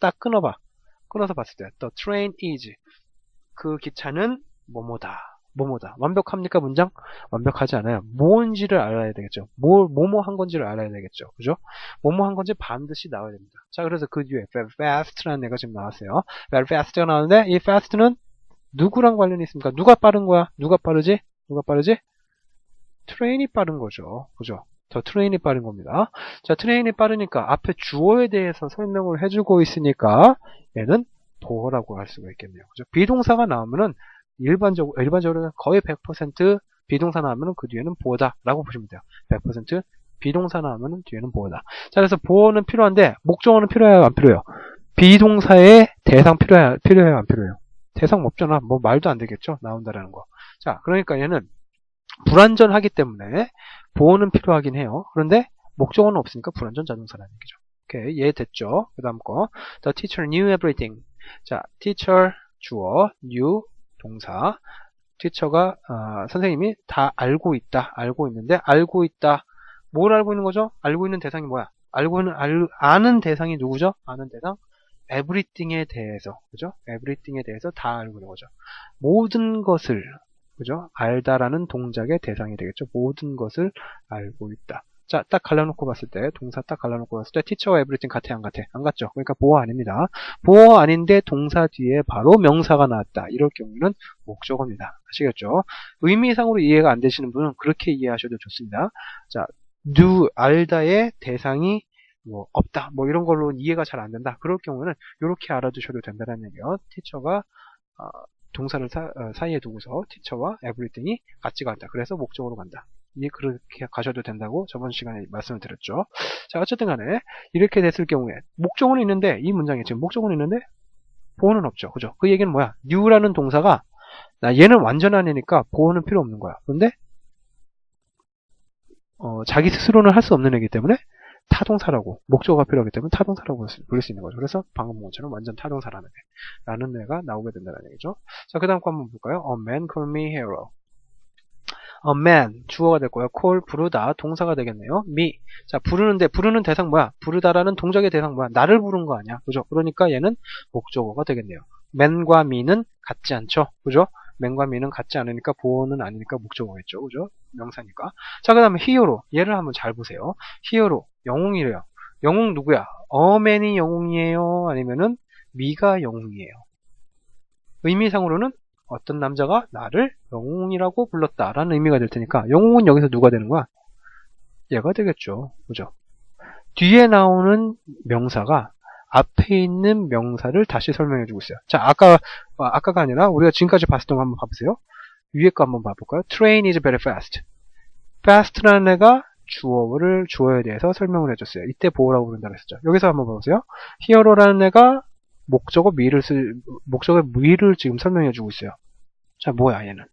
딱 끊어봐. 끊어서 봤을 때 the train is 그 기차는 뭐뭐다. 뭐뭐다. 완벽합니까 문장? 완벽하지 않아요. 뭔지를 알아야 되겠죠. 뭘 뭐뭐 한 건지를 알아야 되겠죠. 그죠? 뭐뭐 한 건지 반드시 나와야 됩니다. 자, 그래서 그 뒤에 very fast라는 애가 지금 나왔어요. very fast가 나왔는데 이 fast는 누구랑 관련이 있습니까? 누가 빠른 거야? 누가 빠르지? 누가 빠르지? 트레인이 빠른 거죠. 그죠? 더 트레인이 빠른 겁니다. 자, 트레인이 빠르니까 앞에 주어에 대해서 설명을 해주고 있으니까 얘는 도어라고 할 수가 있겠네요. 그죠? 비동사가 나오면은 일반적으로, 일반적으로 거의 100% 비동사 나오면은 그 뒤에는 보다라고 보시면 돼요. 100% 비동사 나오면은 뒤에는 보다. 자, 그래서 보어는 필요한데 목적어는 필요해요, 안 필요해요? 비동사의 대상 필요해요, 필요해요, 안 필요해요? 대상 없잖아. 뭐 말도 안 되겠죠? 나온다라는 거. 자, 그러니까 얘는 불완전하기 때문에 보호는 필요하긴 해요. 그런데 목적어는 없으니까 불완전 자동사라는 얘기죠. 오케이, 이해 됐죠? 그 다음 거. The teacher knew everything. 자, teacher 주어, knew 동사. teacher가 어, 선생님이 다 알고 있다. 알고 있는데 알고 있다. 뭘 알고 있는 거죠? 알고 있는 대상이 뭐야? 알고 있는 알, 아는 대상이 누구죠? 아는 대상 everything에 대해서 그죠? everything에 대해서 다 알고 있는 거죠. 모든 것을 그죠? 알다라는 동작의 대상이 되겠죠. 모든 것을 알고 있다. 자, 딱 갈라놓고 봤을 때, 동사 딱 갈라놓고 봤을 때, teacher와 everything 같아, 안 같아? 안 같죠? 그러니까 보어 아닙니다. 보어 아닌데 동사 뒤에 바로 명사가 나왔다. 이럴 경우는 목적어입니다. 아시겠죠? 의미상으로 이해가 안 되시는 분은 그렇게 이해하셔도 좋습니다. 자, do, 알다의 대상이 뭐 없다. 뭐 이런 걸로 이해가 잘 안 된다. 그럴 경우는 이렇게 알아두셔도 된다는 얘기예요. teacher가 어, 동사를 사, 이에 두고서 teacher와 everything이 같이 간다. 그래서 목적으로 간다. 이 그렇게 가셔도 된다고 저번 시간에 말씀을 드렸죠. 자, 어쨌든 간에 이렇게 됐을 경우에 목적어는 있는데 이 문장에 지금 목적어는 있는데 보호는 없죠. 그죠? 그 얘기는 뭐야? new라는 동사가 나 얘는 완전 아니니까 보호는 필요 없는 거야. 그런데 어, 자기 스스로는 할 수 없는 애기 때문에 타동사라고 목적어가 필요하기 때문에 타동사라고 부를 수 있는 거죠. 그래서 방금 본 것처럼 완전 타동사라는 애 라는 애가 나오게 된다는 얘기죠. 자, 그 다음 거 한번 볼까요? A man call me hero. A man 주어가 될 거예요. call 부르다 동사가 되겠네요. me 자 부르는데 부르는 대상 뭐야? 부르다라는 동작의 대상 뭐야? 나를 부른 거 아니야? 그죠? 그러니까 얘는 목적어가 되겠네요. man과 me는 같지 않죠? 그죠? Me는 같지 않으니까 보어는 아니니까 목적어겠죠. 그죠? 명사니까. 자, 그 다음에 hero. 얘를 한번 잘 보세요. hero. 영웅이래요. 영웅 누구야? 어맨이 영웅이에요? 아니면은 미가 영웅이에요? 의미상으로는 어떤 남자가 나를 영웅이라고 불렀다라는 의미가 될 테니까 영웅은 여기서 누가 되는 거야? 얘가 되겠죠. 그죠? 뒤에 나오는 명사가 앞에 있는 명사를 다시 설명해 주고 있어요. 자, 아까, 아까가 아니라 우리가 지금까지 봤었던 거 한번 봐보세요. 위에 거 한번 봐볼까요? Train is very fast. fast라는 애가 주어를 주어에 대해서 설명을 해줬어요. 이때 보호라고 부른다고 했었죠. 여기서 한번 봐보세요. hero라는 애가 목적어 미를 쓸 목적어 미를 지금 설명해 주고 있어요. 자 뭐야 얘는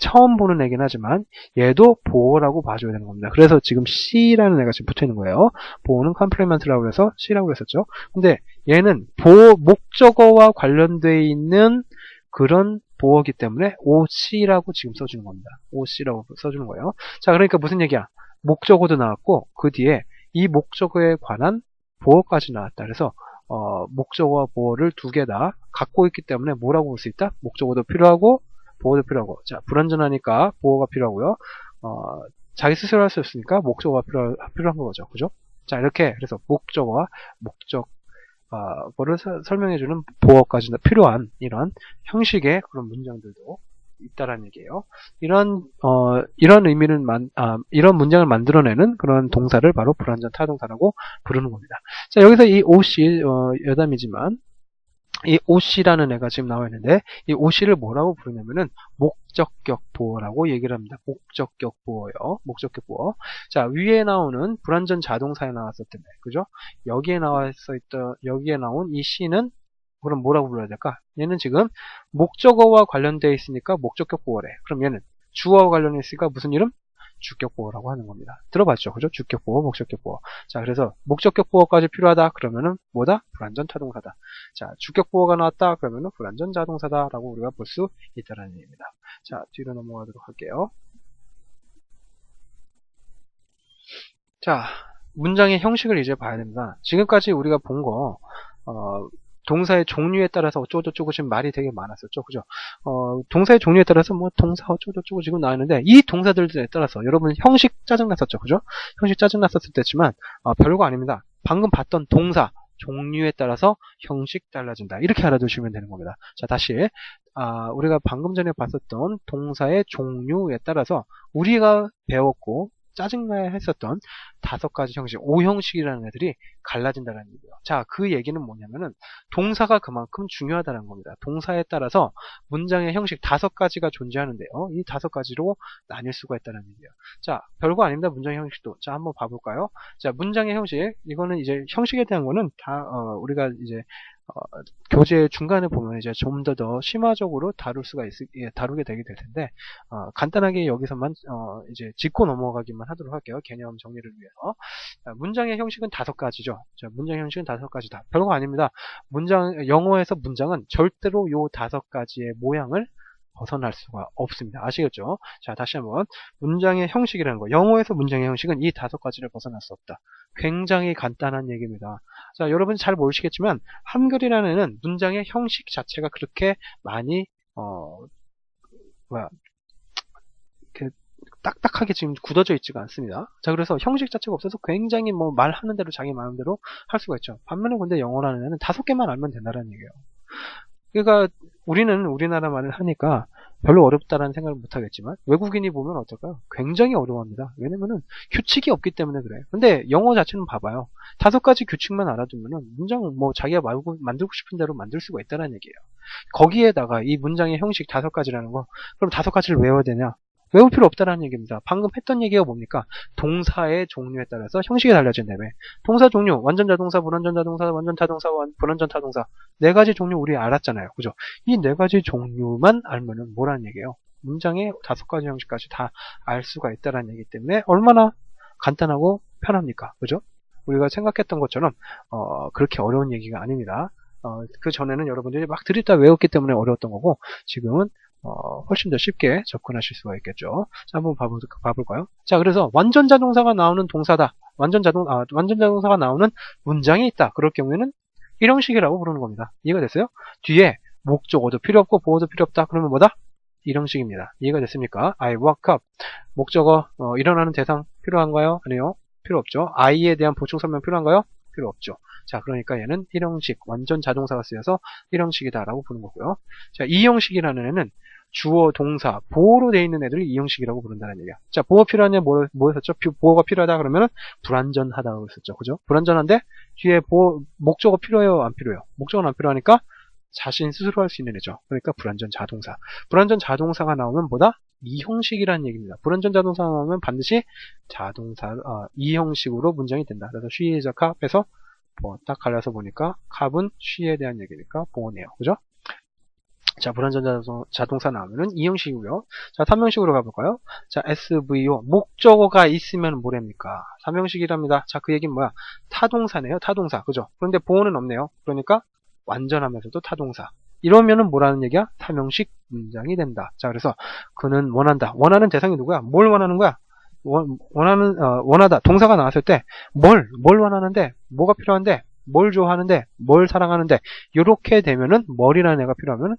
처음 보는 애긴 하지만 얘도 보호라고 봐줘야 되는 겁니다. 그래서 지금 C라는 애가 지금 붙어 있는 거예요. 보호는 컴플리먼트라고 해서 C라고 했었죠. 근데 얘는 보호 목적어와 관련되어 있는 그런 보호기 때문에 OC라고 지금 써주는 겁니다. OC라고 써주는 거예요. 자 그러니까 무슨 얘기야? 목적어도 나왔고 그 뒤에 이 목적어에 관한 보호까지 나왔다. 그래서 어, 목적어와 보호를 두 개 다 갖고 있기 때문에 뭐라고 볼 수 있다? 목적어도 필요하고 보호도 필요하고 자 불완전하니까 보호가 필요하고요. 어, 자기 스스로 할 수 없으니까 목적어가 필요, 필요한 거죠. 그죠? 자 이렇게 그래서 목적어와 목적 어, 거를 설명해주는 보호까지 필요한 이런 형식의 그런 문장들도 있다라는 얘기예요. 이런 어, 이런 의미를 만, 아, 이런 문장을 만들어내는 그런 동사를 바로 불완전 타동사라고 부르는 겁니다. 자 여기서 이 OC 어, 여담이지만 이 OC라는 애가 지금 나와 있는데 이 OC를 뭐라고 부르냐면은 목적격 보어라고 얘기를 합니다. 목적격 보어요. 목적격 보어. 자 위에 나오는 불완전 자동사에 나왔었던 애, 그죠? 여기에 나와 있던 여기에 나온 이 C는 그럼 뭐라고 불러야 될까? 얘는 지금 목적어와 관련되어 있으니까 목적격 보어래. 그럼 얘는 주어와 관련해 있으니까 무슨 이름? 주격 보어라고 하는 겁니다. 들어봤죠? 그죠? 주격 보어, 목적격 보어. 자, 그래서 목적격 보어까지 필요하다. 그러면은 뭐다? 불완전 타동사다. 자, 주격 보어가 나왔다. 그러면은 불완전 자동사다라고 우리가 볼 수 있다는 얘기입니다. 자, 뒤로 넘어가도록 할게요. 자, 문장의 형식을 이제 봐야 됩니다. 지금까지 우리가 본 거, 어, 동사의 종류에 따라서 어쩌고저쩌고 지금 말이 되게 많았었죠. 그죠? 어, 동사의 종류에 따라서 뭐 동사 어쩌고저쩌고 지금 나왔는데 이 동사들에 따라서 여러분 형식 짜증났었죠. 그죠? 형식 짜증났었을 때지만 어, 별거 아닙니다. 방금 봤던 동사 종류에 따라서 형식 달라진다. 이렇게 알아두시면 되는 겁니다. 자, 다시 아, 우리가 방금 전에 봤었던 동사의 종류에 따라서 우리가 배웠고 짜증나야 했었던 다섯 가지 형식, 오형식이라는 애들이 갈라진다는 얘기예요. 자, 그 얘기는 뭐냐면은 동사가 그만큼 중요하다는 겁니다. 동사에 따라서 문장의 형식 다섯 가지가 존재하는데요. 이 다섯 가지로 나뉠 수가 있다는 얘기예요. 자, 별거 아닙니다. 문장의 형식도. 자, 한번 봐볼까요? 자, 문장의 형식. 이거는 이제 형식에 대한 거는 다 어, 우리가 이제 어, 교재 중간에 보면 이제 좀 더 더 심화적으로 다룰 수가 있, 예, 다루게 되게 될 텐데 어, 간단하게 여기서만 어, 이제 짚고 넘어가기만 하도록 할게요. 개념 정리를 위해서 자, 문장의 형식은 다섯 가지죠. 자, 문장 형식은 다섯 가지다. 별거 아닙니다. 문장 영어에서 문장은 절대로 요 다섯 가지의 모양을 벗어날 수가 없습니다. 아시겠죠? 자, 다시 한번 문장의 형식이라는 거. 영어에서 문장의 형식은 이 다섯 가지를 벗어날 수 없다. 굉장히 간단한 얘기입니다. 자, 여러분 잘 모르시겠지만 한글이라는 애는 문장의 형식 자체가 그렇게 많이 어 뭐야 딱딱하게 지금 굳어져 있지가 않습니다. 자, 그래서 형식 자체가 없어서 굉장히 뭐 말하는 대로 자기 마음대로 할 수가 있죠. 반면에 근데 영어라는 애는 다섯 개만 알면 된다는 얘기예요. 그러니까 우리는 우리나라 말을 하니까 별로 어렵다라는 생각을 못 하겠지만 외국인이 보면 어떨까요? 굉장히 어려워합니다. 왜냐면은 규칙이 없기 때문에 그래요. 근데 영어 자체는 봐봐요. 다섯 가지 규칙만 알아두면은 문장을 뭐 자기가 말고 만들고 싶은 대로 만들 수가 있다는 얘기예요. 거기에다가 이 문장의 형식 다섯 가지라는 거 그럼 다섯 가지를 외워야 되냐? 외울 필요 없다라는 얘기입니다. 방금 했던 얘기가 뭡니까? 동사의 종류에 따라서 형식이 달라진다며. 동사 종류, 완전 자동사, 불완전 자동사, 완전 타동사, 불완전 타동사. 네 가지 종류 우리 알았잖아요. 그죠? 이 네 가지 종류만 알면은 뭐라는 얘기예요? 문장의 다섯 가지 형식까지 다 알 수가 있다라는 얘기 때문에 얼마나 간단하고 편합니까? 그죠? 우리가 생각했던 것처럼 어, 그렇게 어려운 얘기가 아닙니다. 어, 그 전에는 여러분들이 막 드립다 외웠기 때문에 어려웠던 거고 지금은 어, 훨씬 더 쉽게 접근하실 수가 있겠죠. 자, 한번 봐볼, 봐볼까요? 자, 그래서 완전 자동사가 나오는 동사다. 완전 자동, 아, 완전 자동사가 나오는 문장이 있다. 그럴 경우에는 일형식이라고 부르는 겁니다. 이해가 됐어요? 뒤에 목적어도 필요 없고 보어도 필요 없다. 그러면 뭐다? 일형식입니다. 이해가 됐습니까? I woke up. 목적어, 어, 일어나는 대상 필요한가요? 아니요. 필요 없죠. I에 대한 보충 설명 필요한가요? 필요 없죠. 자, 그러니까 얘는 일형식, 완전 자동사가 쓰여서 일형식이다라고 부르는 거고요. 자, 이형식이라는 애는 주어, 동사, 보어로 되어 있는 애들을 이 형식이라고 부른다는 얘기야. 자, 보어 필요하냐, 뭐, 뭐였었죠? 보어가 필요하다 그러면은 불완전하다고 했었죠. 그죠? 불완전한데, 뒤에 보어, 목적어 필요해요, 안 필요해요? 목적어는 안 필요하니까 자신 스스로 할 수 있는 애죠. 그러니까 불완전 자동사. 불완전 자동사가 나오면 뭐다? 이 형식이라는 얘기입니다. 불완전 자동사가 나오면 반드시 자동사, 어, 이 형식으로 문장이 된다. 그래서 she is a cup에서 뭐 딱 갈라서 보니까 캅은 she에 대한 얘기니까 보어네요. 그죠? 자, 불완전 자동사 나오면은 이 형식이고요. 자, 3형식으로 가볼까요? 자, SVO. 목적어가 있으면 뭐랍니까? 3형식이랍니다. 자, 그 얘기는 뭐야? 타동사네요. 타동사. 그죠? 그런데 보어는 없네요. 그러니까 완전하면서도 타동사. 이러면은 뭐라는 얘기야? 3형식 문장이 된다. 자, 그래서 그는 원한다. 원하는 대상이 누구야? 뭘 원하는 거야? 원, 원하는, 어, 원하다. 동사가 나왔을 때, 뭘, 뭘 원하는데, 뭐가 필요한데, 뭘 좋아하는데, 뭘 사랑하는데, 이렇게 되면은, 뭘이라는 애가 필요하면 삼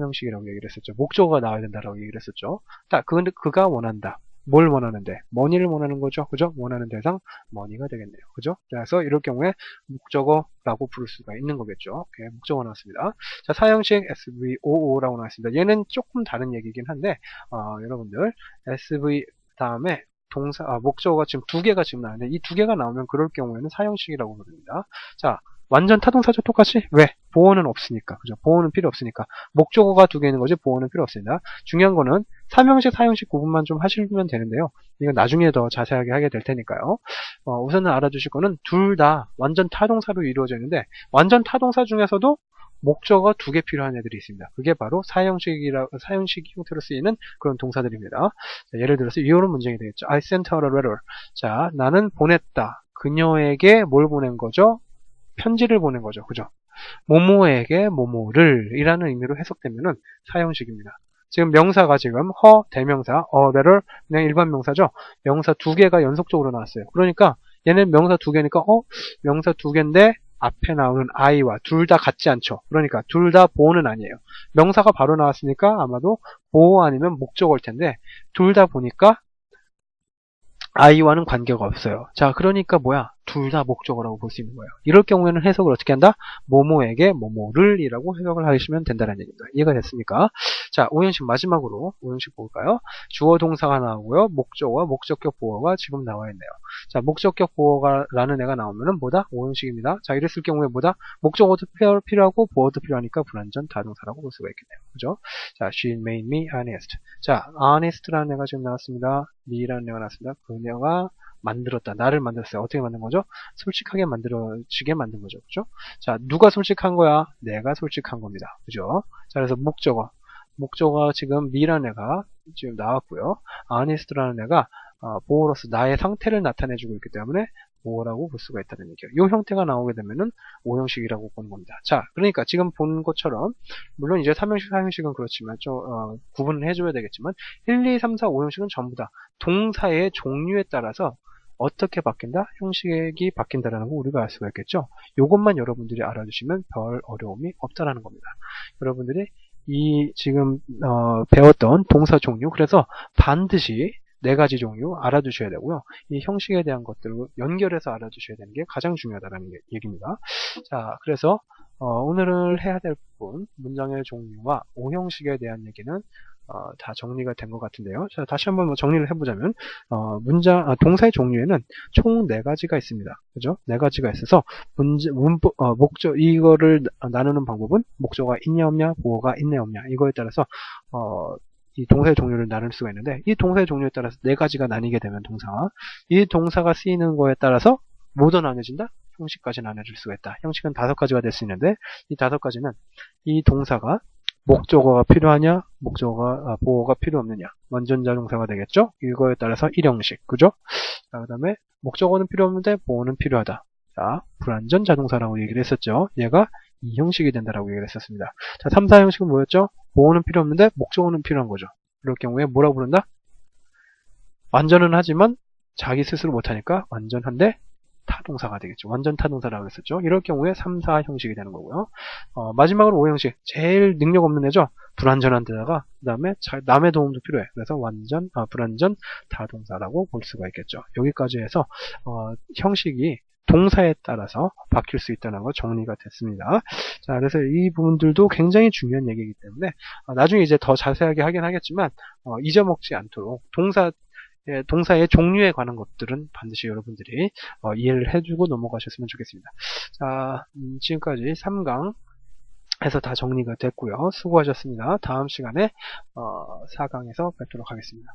형식이라고 얘기를 했었죠. 목적어가 나와야 된다라고 얘기를 했었죠. 딱 그, 그가 원한다. 뭘 원하는데? 머니를 원하는 거죠. 그죠? 원하는 대상, 머니가 되겠네요. 그죠? 그래서 이럴 경우에 목적어라고 부를 수가 있는 거겠죠. 오케이, 목적어 나왔습니다. 자, 사형식 SVOO라고 나왔습니다. 얘는 조금 다른 얘기긴 한데, 어, 여러분들, SV 다음에 동사, 아, 목적어가 지금 두 개가 지금 나왔는데, 이 두 개가 나오면 그럴 경우에는 사형식이라고 부릅니다. 자, 완전 타동사죠 똑같이 왜 보호는 없으니까 그죠 보호는 필요 없으니까 목적어가 두 개 있는 거지 보호는 필요 없습니다 중요한 거는 삼형식 사형식 구분만 좀 하시면 되는데요 이건 나중에 더 자세하게 하게 될 테니까요 어, 우선은 알아두실 거는 둘 다 완전 타동사로 이루어져 있는데 완전 타동사 중에서도 목적어 두 개 필요한 애들이 있습니다. 그게 바로 사형식이라 사형식 형태로 쓰이는 그런 동사들입니다. 자, 예를 들어서 이런 문장이 되겠죠. I sent her a letter. 자, 나는 보냈다. 그녀에게 뭘 보낸 거죠? 편지를 보낸 거죠. 그죠? 모모에게 모모를 이라는 의미로 해석되면은 사형식입니다. 지금 명사가 지금 허, 대명사, 어, 레를 그냥 일반 명사죠. 명사 두 개가 연속적으로 나왔어요. 그러니까 얘는 명사 두 개니까 어, 명사 두 개인데 앞에 나오는 I와 둘 다 같지 않죠. 그러니까 둘 다 보호는 아니에요. 명사가 바로 나왔으니까 아마도 보호 아니면 목적어일 텐데 둘 다 보니까 I와는 관계가 없어요. 자, 그러니까 뭐야? 둘 다 목적어라고 볼 수 있는 거예요. 이럴 경우에는 해석을 어떻게 한다? 뭐뭐에게 뭐뭐를 이라고 해석을 하시면 된다는 얘기입니다. 이해가 됐습니까? 자, 오형식 마지막으로 오형식 볼까요? 주어 동사가 나오고요. 목적어와 목적격 보어가 지금 나와 있네요. 자, 목적격 보어가라는 애가 나오면은 뭐다? 오형식입니다. 자, 이랬을 경우에 뭐다? 목적어도 필요- 필요하고 보어도 필요하니까 불완전 다동사라고 볼 수가 있겠네요. 그죠? 자, she made me honest. 자, honest라는 애가 지금 나왔습니다. me라는 애가 나왔습니다. 그녀가 만들었다. 나를 만들었어요. 어떻게 만든 거죠? 솔직하게 만들어지게 만든 거죠. 그죠? 자, 누가 솔직한 거야? 내가 솔직한 겁니다. 그죠? 자, 그래서 목적어. 목적어가 지금 me라는 애가 지금 나왔고요. honest라는 애가 어, 보호로서 나의 상태를 나타내주고 있기 때문에 보호라고 볼 수가 있다는 얘기예요. 이 형태가 나오게 되면은 오형식이라고 보는 겁니다. 자, 그러니까 지금 본 것처럼 물론 이제 3형식, 4형식은 그렇지만 좀 어, 구분을 해줘야 되겠지만 1, 2, 3, 4, 5형식은 전부 다 동사의 종류에 따라서 어떻게 바뀐다? 형식이 바뀐다라는 거 우리가 알 수가 있겠죠. 이것만 여러분들이 알아주시면 별 어려움이 없다라는 겁니다. 여러분들이 이 지금 어, 배웠던 동사 종류 그래서 반드시 네 가지 종류 알아두셔야 되고요. 이 형식에 대한 것들을 연결해서 알아두셔야 되는 게 가장 중요하다는 얘기입니다. 자, 그래서 어, 오늘을 해야 될 부분 문장의 종류와 오형식에 대한 얘기는 어, 다 정리가 된 것 같은데요. 자, 다시 한번 뭐 정리를 해보자면 어, 문장 아, 동사의 종류에는 총 네 가지가 있습니다. 그죠? 네 가지가 있어서 문제, 문법, 어, 목적 이거를 나- 나누는 방법은 목적어가 있냐 없냐, 보어가 있냐 없냐 이거에 따라서 어, 이 동사의 종류를 나눌 수가 있는데 이 동사의 종류에 따라서 네 가지가 나뉘게 되면 동사 이 동사가 쓰이는 거에 따라서 뭐도 나눠진다? 형식까지 나눠줄 수가 있다. 형식은 다섯 가지가 될 수 있는데 이 다섯 가지는 이 동사가 목적어가 필요하냐, 목적어가 아, 보어가 필요 없느냐, 완전자 동사가 되겠죠. 이거에 따라서 1형식, 그죠? 자, 그다음에 목적어는 필요 없는데 보어는 필요하다. 자, 불완전 자동사라고 얘기를 했었죠. 얘가 2형식이 된다라고 얘기를 했었습니다. 자, 3, 4 형식은 뭐였죠? 보어는 필요 없는데 목적어는 필요한 거죠. 그럴 경우에 뭐라고 부른다? 완전은 하지만 자기 스스로 못하니까 완전한데 타동사가 되겠죠. 완전 타동사라고 했었죠. 이럴 경우에 3, 4 형식이 되는 거고요. 어, 마지막으로 5 형식. 제일 능력 없는 애죠. 불완전한 데다가 그 다음에 자- 남의 도움도 필요해. 그래서 완전 아, 불완전 타동사라고 볼 수가 있겠죠. 여기까지 해서 어, 형식이 동사에 따라서 바뀔 수 있다는 거 정리가 됐습니다. 자, 그래서 이 부분들도 굉장히 중요한 얘기이기 때문에 어, 나중에 이제 더 자세하게 하긴 하겠지만 어, 잊어먹지 않도록 동사 예, 동사의 종류에 관한 것들은 반드시 여러분들이 어, 이해를 해주고 넘어가셨으면 좋겠습니다. 자, 음, 지금까지 3강 해서 다 정리가 됐고요. 수고하셨습니다. 다음 시간에 어, 4강에서 뵙도록 하겠습니다.